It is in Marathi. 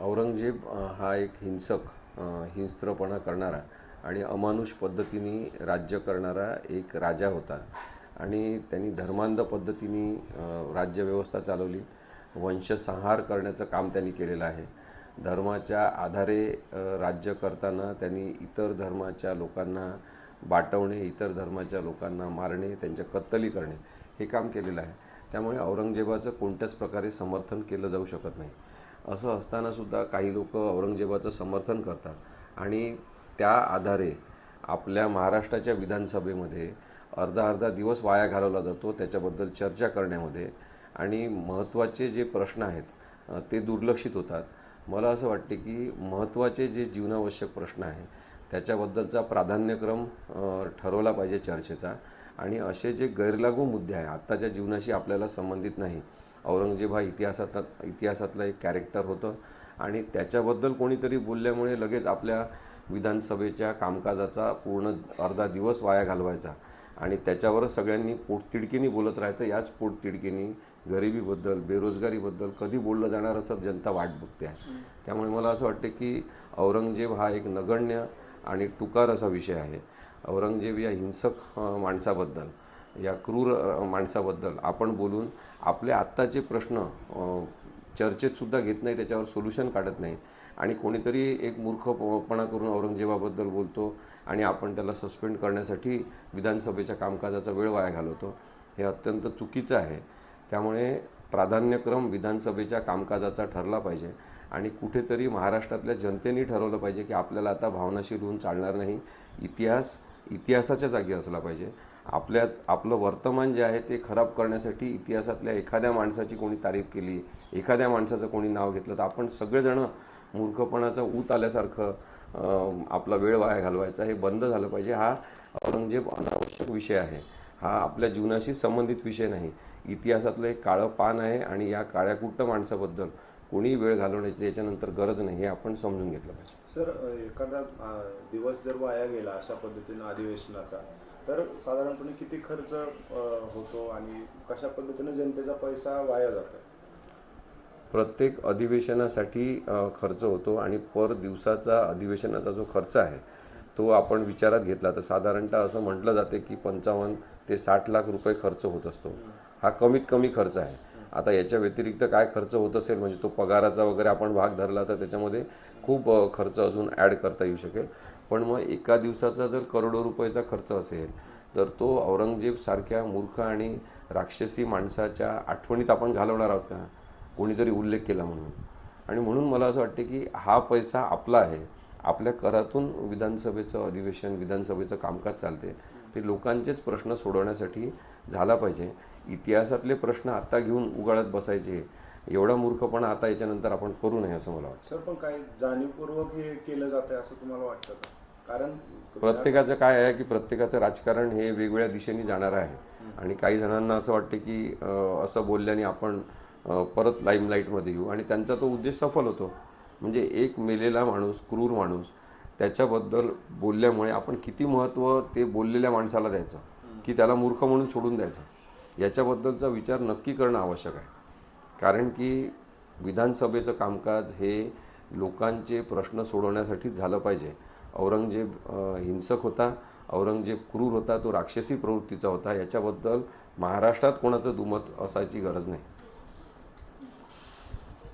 औरंगजेब हा एक हिंसक हिंस्त्रपणा करणारा आणि अमानुष पद्धतीने राज्य करणारा एक राजा होता. आणि त्यांनी धर्मांध पद्धतीने राज्यव्यवस्था चालवली. वंशसंहार करण्याचं काम त्यांनी केलेलं आहे. धर्माच्या आधारे राज्य करताना त्यांनी इतर धर्माच्या लोकांना बाटवणे इतर धर्माच्या लोकांना मारणे त्यांच्या कत्तली करणे हे काम केलेलं आहे. त्यामुळे औरंगजेबाचं कोणत्याच प्रकारे समर्थन केलं जाऊ शकत नाही. असं असतानासुद्धा काही लोक औरंगजेबाचं समर्थन करतात. आणि त्या आधारे आपल्या महाराष्ट्राच्या विधानसभेमध्ये अर्धा अर्धा दिवस वाया घालवला जातो त्याच्याबद्दल चर्चा करण्यामध्ये. आणि महत्त्वाचे जे प्रश्न आहेत ते दुर्लक्षित होतात. मला असं वाटते की महत्त्वाचे जे जीवनावश्यक प्रश्न आहे त्याच्याबद्दलचा प्राधान्यक्रम ठरवला पाहिजे चर्चेचा. आणि असे जे गैरलागू मुद्दे आहे आत्ताच्या जीवनाशी आपल्याला संबंधित नाही औरंगजेब हा इतिहासात इतिहासातलं एक कॅरेक्टर होतं. आणि त्याच्याबद्दल कोणीतरी बोलल्यामुळे लगेच आपल्या विधानसभेच्या कामकाजाचा पूर्ण अर्धा दिवस वाया घालवायचा. आणि त्याच्यावरच सगळ्यांनी पोटतिडकीनी बोलत राहायचं. याच पोटतिडकीनी गरिबीबद्दल बेरोजगारीबद्दल कधी बोललं जाणार असं जनता वाट बघते आहे. त्यामुळे मला असं वाटतं की औरंगजेब हा एक नगण्य आणि टुकार असा विषय आहे. औरंगजेब या हिंसक माणसाबद्दल. या क्रूर माणसाबद्दल आपण बोलून आपले आत्ताचे प्रश्न चर्चेतसुद्धा घेत नाही त्याच्यावर सोल्युशन काढत नाही. आणि कोणीतरी एक मूर्खपणा करून औरंगजेबाबद्दल बोलतो आणि आपण त्याला सस्पेंड करण्यासाठी विधानसभेच्या कामकाजाचा वेळ वाया घालवतो हे अत्यंत चुकीचं आहे. त्यामुळे प्राधान्यक्रम विधानसभेच्या कामकाजाचा ठरला पाहिजे आणि कुठेतरी महाराष्ट्रातल्या जनतेने ठरवलं पाहिजे की आपल्याला आता भावनाशील होऊन चालणार नाही. इतिहास इतिहासाच्या जागी असला पाहिजे. आपल्या आपलं वर्तमान जे आहे ते खराब करण्यासाठी इतिहासातल्या एखाद्या माणसाची कोणी तारीफ केली एखाद्या माणसाचं कोणी नाव घेतलं तर आपण सगळेजणं मूर्खपणाचा ऊत आल्यासारखं आपला वेळ वाया घालवायचा हे बंद झालं पाहिजे. हा औरंगजेब अनावश्यक विषय आहे. हा आपल्या जीवनाशी संबंधित विषय नाही. इतिहासातलं एक काळं पान आहे आणि या काळ्याकुट्ट माणसाबद्दल कोणी वेळ घालवण्याची याच्यानंतर गरज नाही हे आपण समजून घेतलं पाहिजे. सर एखादा दिवस जर वाया गेला अशा पद्धतीनं अधिवेशनाचा तर साधारणपणे किती खर्च होतो आणि कशा पद्धतीनं जनतेचा पैसा वाया जातो? प्रत्येक अधिवेशनासाठी खर्च होतो आणि पर दिवसाचा अधिवेशनाचा जो खर्च आहे तो आपण विचारात घेतला तर साधारणतः असं म्हटलं जाते की पंचावन्न ते साठ लाख रुपये खर्च होत असतो. हा कमीत कमी खर्च आहे. आता याच्या व्यतिरिक्त काय खर्च होत असेल म्हणजे तो पगाराचा वगैरे आपण भाग धरला तर त्याच्यामध्ये खूप खर्च अजून ॲड करता येऊ शकेल. पण मग एका दिवसाचा जर करोडो रुपयाचा खर्च असेल तर तो औरंगजेब सारख्या मूर्ख आणि राक्षसी माणसाच्या आठवणीत आपण घालवणार आहोत का? कोणीतरी उल्लेख केला म्हणून. आणि म्हणून मला असं वाटते की हा पैसा आपला आहे. आपल्या करातून विधानसभेचं अधिवेशन विधानसभेचं कामकाज चालते ते लोकांचेच प्रश्न सोडवण्यासाठी झाला पाहिजे. इतिहासातले प्रश्न आता घेऊन उगाळत बसायचे. एवढा मूर्खपणा आता याच्यानंतर आपण करू नये असं मला वाटतं. सर पण काय जाणीवपूर्वक हे केलं जातंय असं तुम्हाला वाटतं का? कारण प्रत्येकाचं काय आहे की प्रत्येकाचं राजकारण हे वेगवेगळ्या दिशेने जाणार आहे. आणि काही जणांना असं वाटते की असं बोलल्याने आपण परत लाईमलाईटमध्ये येऊ. आणि त्यांचा तो उद्देश सफल होतो. म्हणजे एक मेलेला माणूस क्रूर माणूस त्याच्याबद्दल बोलल्यामुळे आपण किती महत्त्व ते बोललेल्या माणसाला द्यायचं की त्याला मूर्ख म्हणून सोडून द्यायचं याच्याबद्दलचा विचार नक्की करणं आवश्यक आहे. कारण की विधानसभेचं कामकाज हे लोकांचे प्रश्न सोडवण्यासाठीच झालं पाहिजे. औरंगजेब हिंसक होता औरंगजेब क्रूर होता तो राक्षसी प्रवृत्तीचा होता याच्याबद्दल महाराष्ट्रात कोणाचं दुमत असायची गरज नाही.